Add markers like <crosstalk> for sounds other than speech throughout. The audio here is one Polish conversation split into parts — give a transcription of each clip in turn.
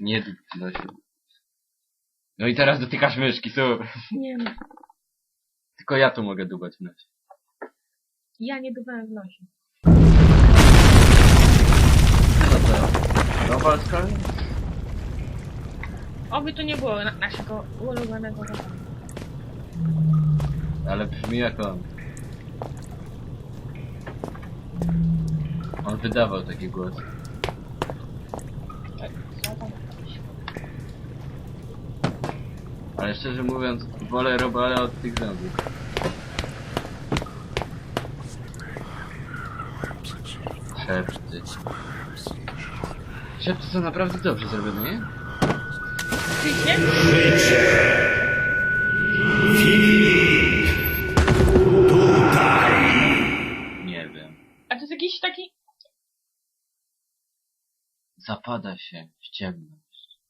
Nie dotyk No i teraz dotykasz myszki, su. Nie no. Tylko ja tu mogę dubać w nosie. Ja nie dawałem w nosie. Co to? Robal skali? Oby to nie było na naszego ulubionego robotu. Ale brzmi jak on. On wydawał taki głos. Tak, co tam jakieś? Ale szczerze mówiąc, wolę Robala od tych zębów. Szepty. Szepty są naprawdę dobrze zrobione, nie? Oczywiście? Nie wiem. A to jest jakiś taki... Zapada się w ciemność.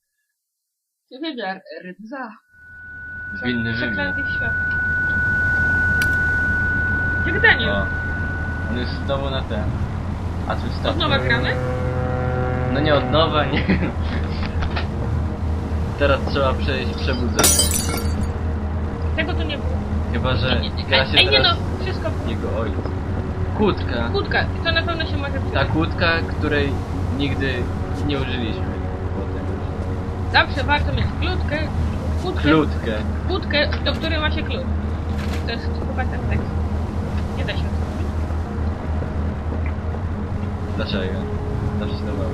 Wymiar rdza. Zwinny wymiar. Przeklęty świat. Jak Daniel. O. On jest znowu na ten. A tu jest Od nowa gramy? No nie od nowa, nie. Teraz trzeba przejść przebudzenie. Tego to nie było. Chyba, że Ej, gra się ej, nie no, teraz wszystko... jego ojciec. Kłódka. Kłódka, to na pewno się może Ta przydać. kłódka, której nigdy nie użyliśmy. Potem. Zawsze warto mieć kłódkę, kłódkę, Klutkę. kłódkę, do której ma się klucz. To jest chyba ten tekst. Nie da się otworzyć. Dlaczego? Zawsze się dawało.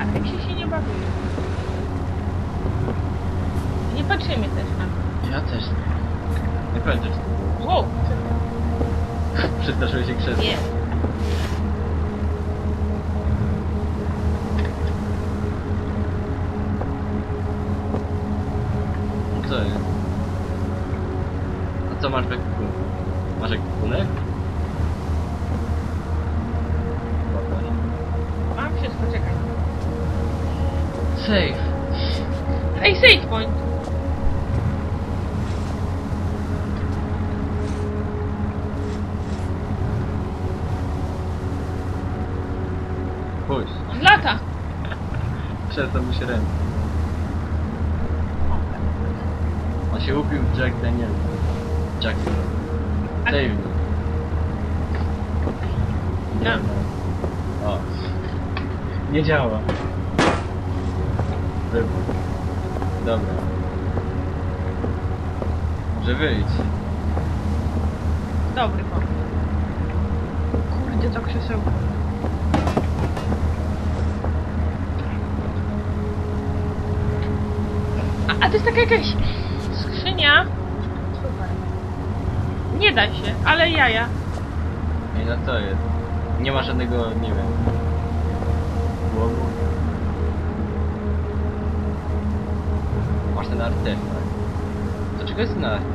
A tak się się nie bawi. Nie patrzymy też na to. Ja też nie. Nie pamiętasz co to było. Wow, <laughs> Przestraszyłeś się krzesła. nie. Co jest? A co masz w ekwipunku? Masz ekwipunek? Mam wszystko, czekaj. Safe. Ej, save point. Pójdź. On lata. <laughs> Przestał mu się ręce. Się upił Jack Daniel. Jack. A- Save me. No. O. Nie działa. Wybuch. Dobra. Może wyjść. Dobry pomysł. Kurde, to krzesełko. A, a to jest taka jakaś Super. Nie da się, ale jaja. Nie no to jest. Nie ma żadnego, nie wiem. Głowu. Masz ten artefakt. Do czego jest ten artefakt?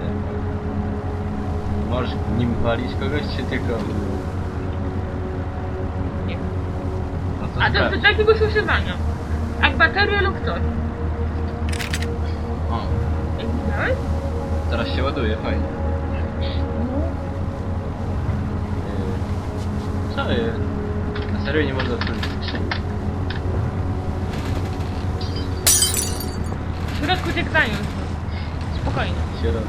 Możesz nim walić kogoś, czy tylko... Nie. No to A to sprawdź. do jakiegoś używania. Jak bateria lub coś. Teraz się ładuje, fajnie. Yy, Co jest? Na serio nie można otworzyć skrzyni. W środku cię grają. Spokojnie. Sierot.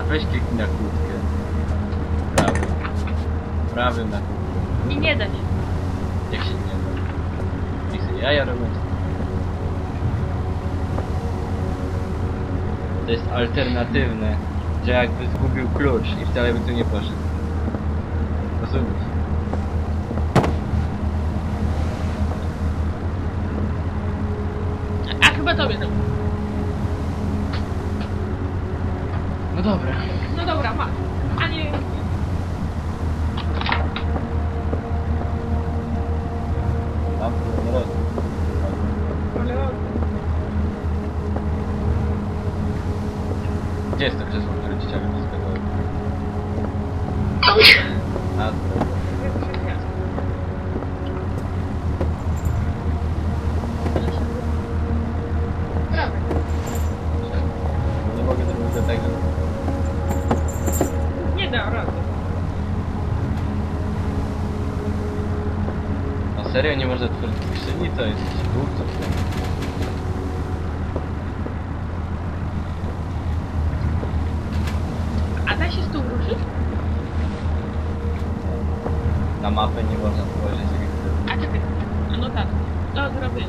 A weź kliknij na kłódkę. Prawym. Prawym na kłódkę. I nie da się. Jak się nie da. Niech sobie jaja robią. To jest alternatywne, że jakby zgubił klucz i wcale by tu nie poszedł. Rozumiesz? A chyba tobie to. No dobra. No dobra, masz. A nie... Gdzie jest На мапи ні вона схожа. А ти? Ну так. Що зробили?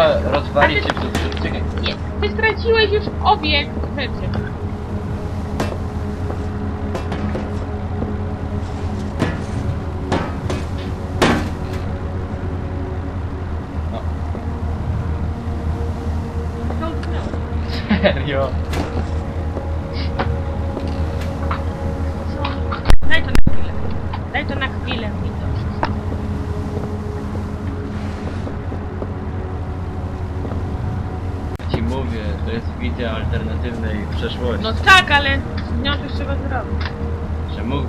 trzeba rozwalić się przez... Nie, ty straciłeś już obiekt rzeczy. No. <laughs> Serio?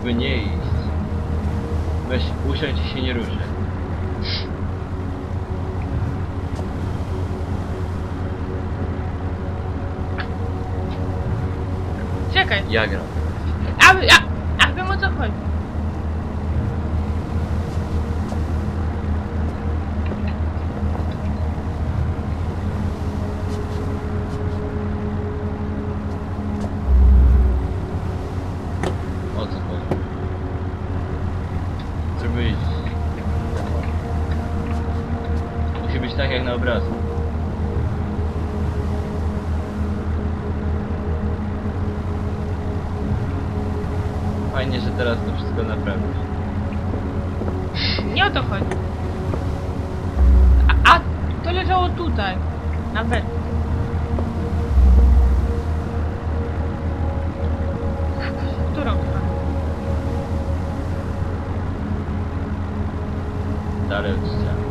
mógłby nie iść. Weź, usiądź i się nie ruszaj. Czekaj. Ja gram. That is. ciao.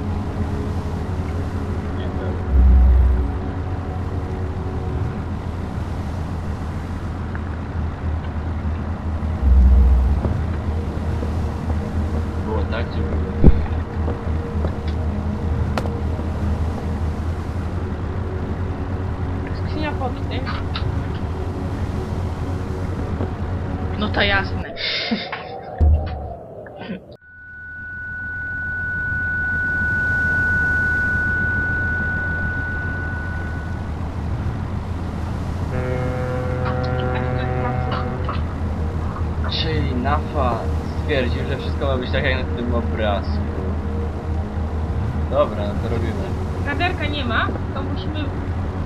wiaderka nie ma, to musimy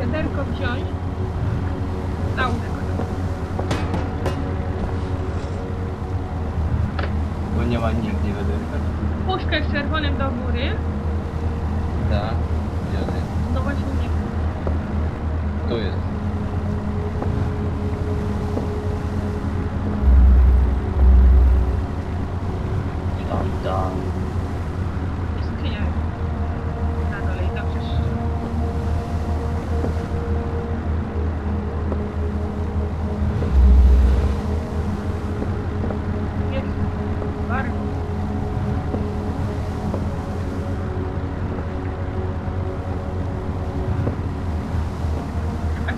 wiaderko wziąć na łóżko. Bo nie ma nigdzie wiaderka. Puszkę z czerwonym do góry. Tak, wiaderko. No właśnie nie wiem. Tu jest. Dum, dum.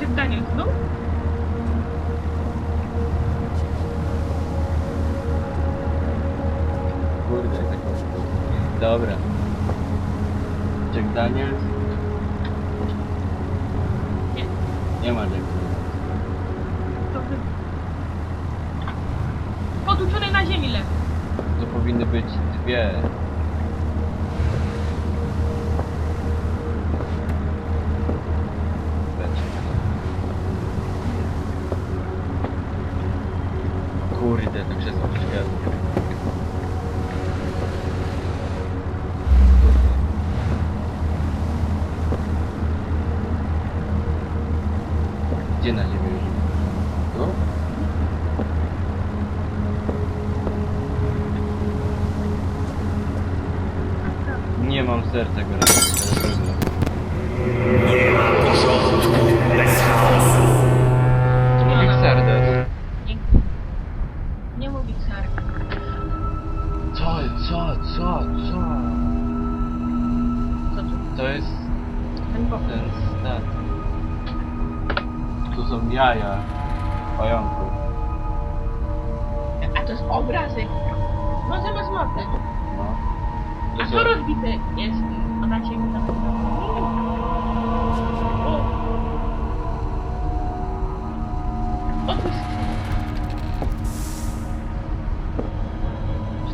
tym daniu znów? Kurde, Dobra. Jack Daniels. certo agora.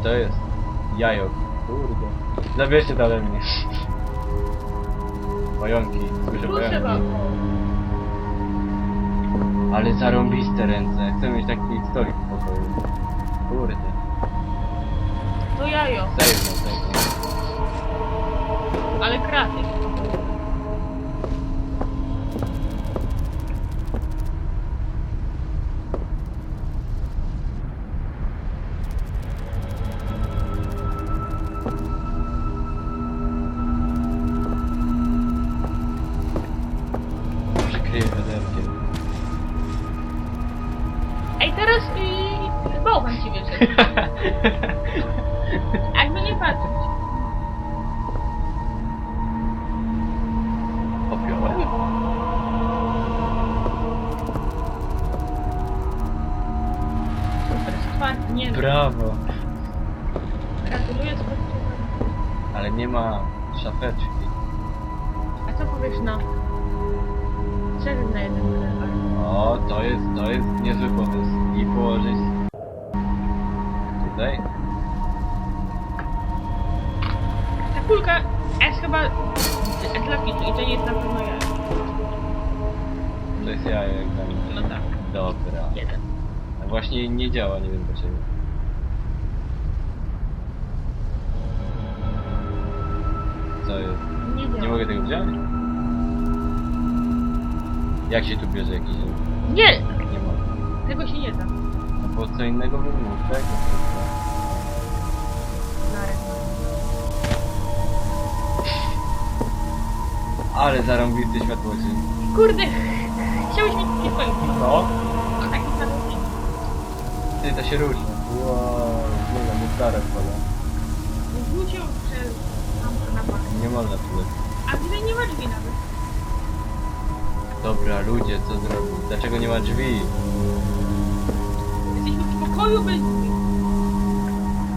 To jest jajo? Kurde. Zabierzcie to ode mnie. Pająki, słyszę Proszę pająki. Ale zarąbiste ręce. Chcę mieć taki stolik w pokoju. Kurde. To jajo, save no. ale kraty. Super, stwarz, nie Brawo. Gratuluję. Ale nie ma szafeczki. A co powiesz na... Czerw na jeden? O, to jest, to jest niezły pomysł. I położyć tutaj. Kulka jest chyba dla pitu i to nie jest na pewno ja. To jest jajo jak. No tak, Dobra. jeden. A właśnie nie działa, nie wiem dlaczego. Co jest? Nie działa. Nie mogę tego wziąć? Jak się tu bierze jakiś... Nie! Nie mogę. Tego się nie da. No bo co innego bym mógł, tak? Ale zarąbisty światłodzień. Kurde! Chciałeś mieć takie swoje. No? A taki zadowolony. Ty, to się różni. Wow, zmienia mu stare wpada. Wrócił przez lampę na bank. Nie można tyle. A tutaj nie ma drzwi nawet. Dobra, ludzie, co zrobić? Dlaczego nie ma drzwi? Jesteśmy w pokoju bez drzwi.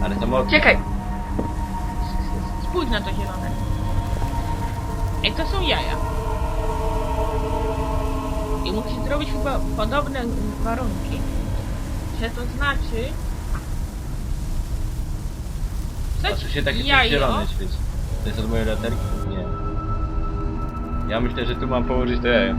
Ale to mogę. Czekaj! Spójrz na to zielone. Ej, to są jaja. I musisz zrobić chyba podobne warunki. Że to znaczy... A tu się takie jajo, zielone świeci. To jest od mojej latarki? Nie. Ja myślę, że tu mam położyć to jajo.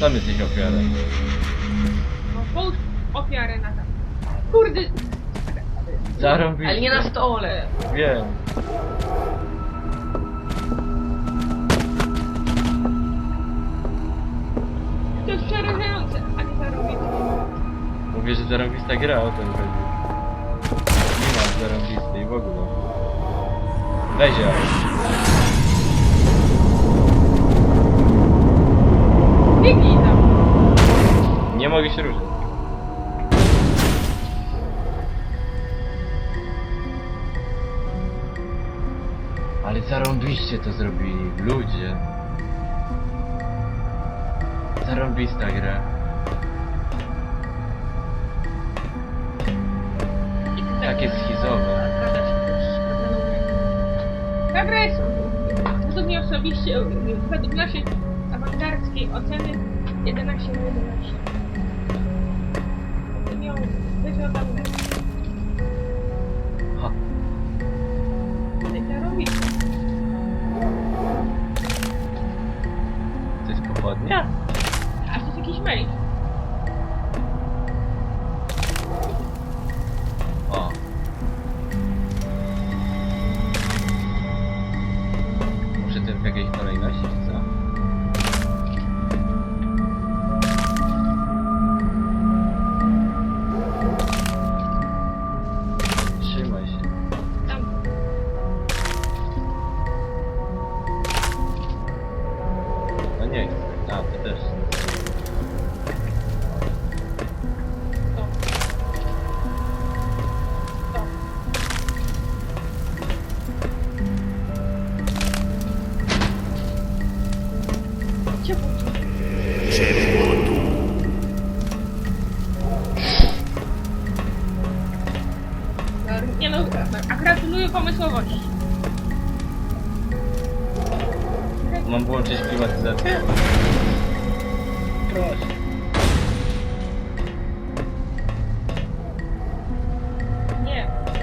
Sam jesteś ofiarą. No, połóż ofiarę na tam. Kurde! Zarąbisz. Ale nie na stole! Wiem. To jest przerażające, a nie zarobiste. Mówię, że zarąbista gra o tym chodzi. Nie ma zarąbistej w ogóle. Weź ją. Biegnij tam! Nie mogę się ruszyć. Ale zarąbiście to zrobili, ludzie. Zarąbista gra. I ty tak- Takie schizowe. Ta gra jest według mnie osobiście, według naszej awangardzkiej oceny 11 na 11. Bym ją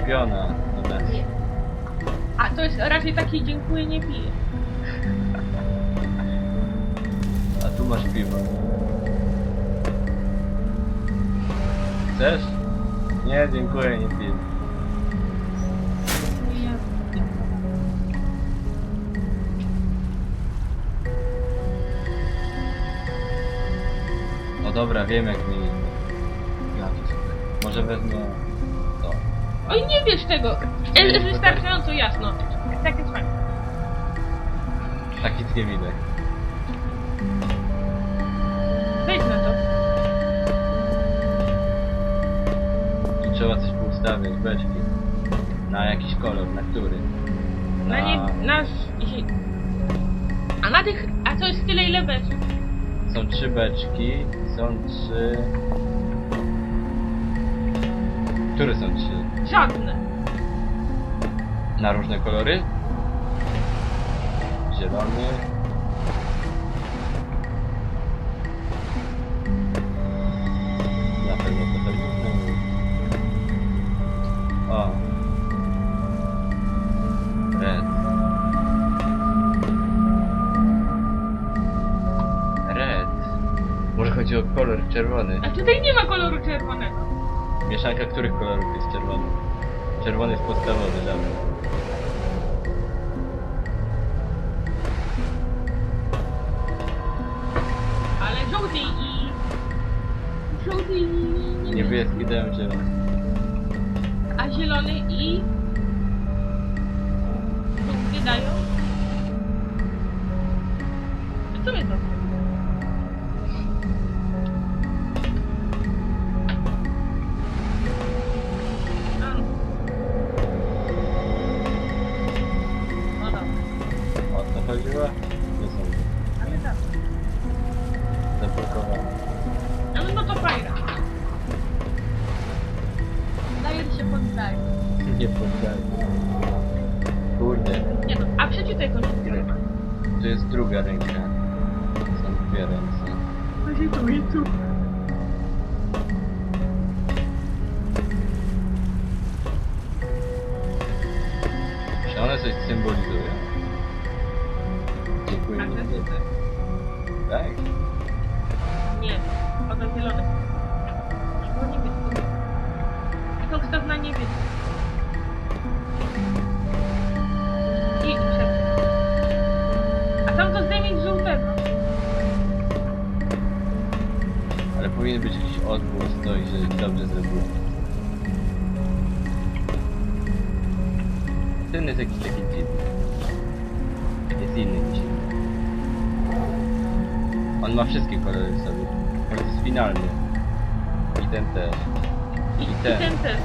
Nie, Piona. Dobra. A to jest raczej taki dziękuję, nie piję. A tu masz piwo. Chcesz? Nie, dziękuję, nie piję. No dobra, wiem jak mi... Ja to sobie. Może wezmę... Oj, nie wiesz tego. Jest wystarczająco jasno. Tak jest fajnie. Taki widać. Wejdź na to. Tu trzeba coś poustawiać, beczki. Na jakiś kolor, na który? Na nie... Na... zi- A na tych... A co jest tyle ile beczek? Są trzy beczki, są trzy... Które są trzy? Żadne. Na różne kolory? Zielony. Na pewno to chodzi. O. Red. Red. Może chodzi o kolor czerwony. A tutaj nie ma koloru czerwonego. Mieszanka których kolorów jest czerwony? Czerwony jest podstawowy, dobra. Ale żółty i... Żółty i... Niebieski dają zielony. A zielony i... Są dwie ręce. Finalny. I ten też. I, I i ten. ten też.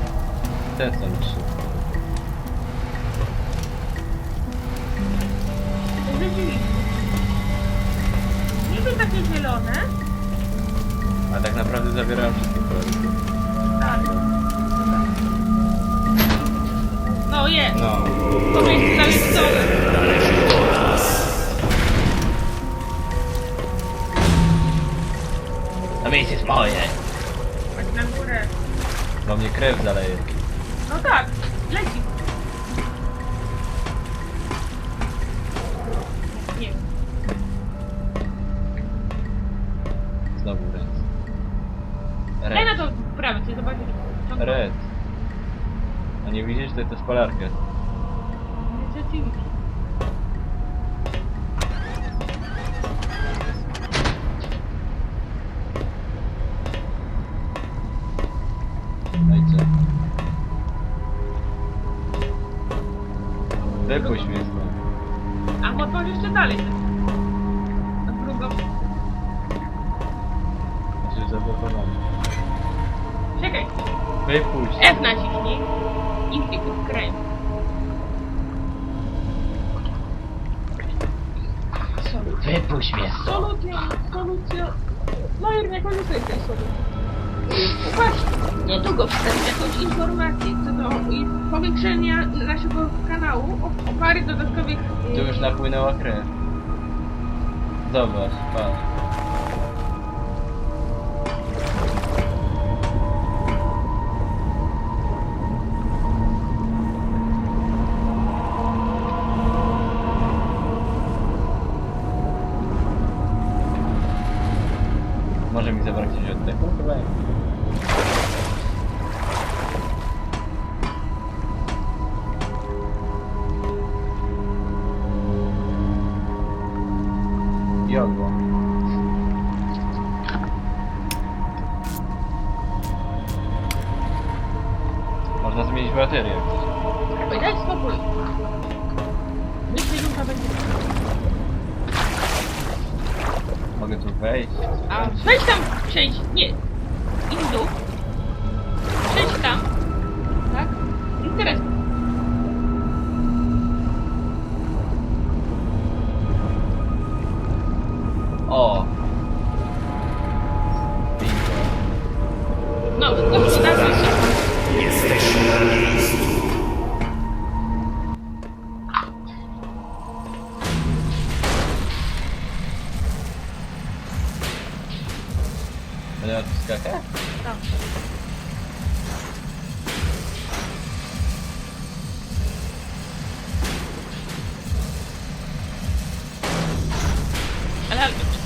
Ten są trzy. Rzeczywiście. Niby takie zielone. A tak naprawdę zawierają wszystkie kolory. Tak. No jest. No. To jest cały miejsce jest moje. Chodź na górę. Bo mnie krew zaleje. No tak, leci. Nie wiem. Znowu ręce. Daj na Red. to prawy, ty zobaczysz. Red. A nie widzisz, to jest spalarkę. Rzeczywiście. Powiększenia naszego kanału o, parę dodatkowych... Tu już napłynęła krew. Zobacz, patrz. Mogę tu wejść. A weź tam, przejdź, nie. Idź w dół.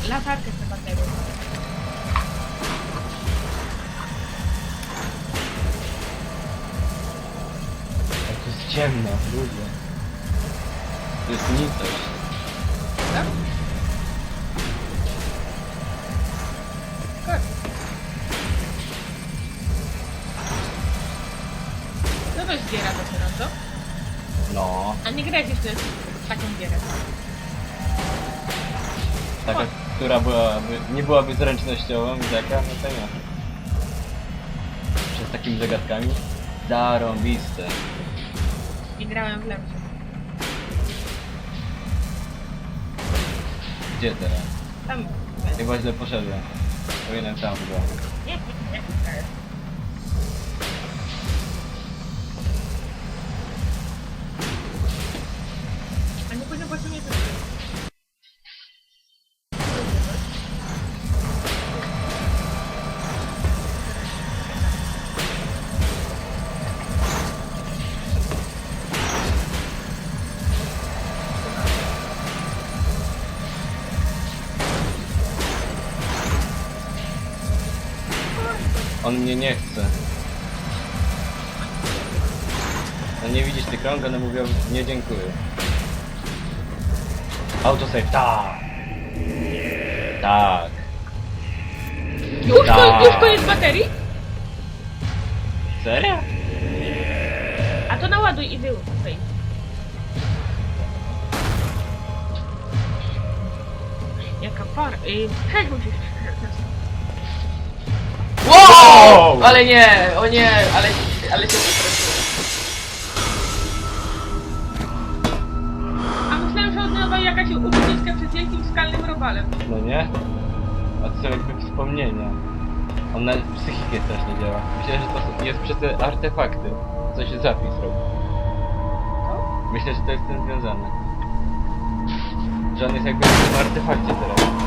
Latarkę trzeba tego. Jak tu jest ciemno, ludzie. To jest nicość. Tak? Tak. No to jest giera dopiero, co? No. A nie grać jeszcze w taką gierę. Taka, która byłaby, nie byłaby zręcznościową i taka, no to nie. Przez takimi zagadkami. Zarąbiste. Nie grałem w lepsze. Gdzie teraz? Tam. Chyba źle poszedłem. Powinienem tam chyba. Nie, nie, nie, nie. A nie później właśnie nie On mnie nie chce. No nie widzisz ty krąg, one mówią nie dziękuję. Autosave, tak! Tak. Już, Tak. ko- już koniec baterii? Serio? A to naładuj i wyłącz. Jaka para. Yy, Cześć musisz. Wow! Ale nie, o nie, ale, ale się przestraszyłem. A myślałem, że od nowa jakaś ucieczka przed wielkim skalnym robalem. No nie? A to są jakby wspomnienia. On na psychikę strasznie działa. Myślę, że to są- jest przez te artefakty. Coś zapis robi. Myślę, że to jest z tym związane. Że on jest jakby w tym artefakcie teraz.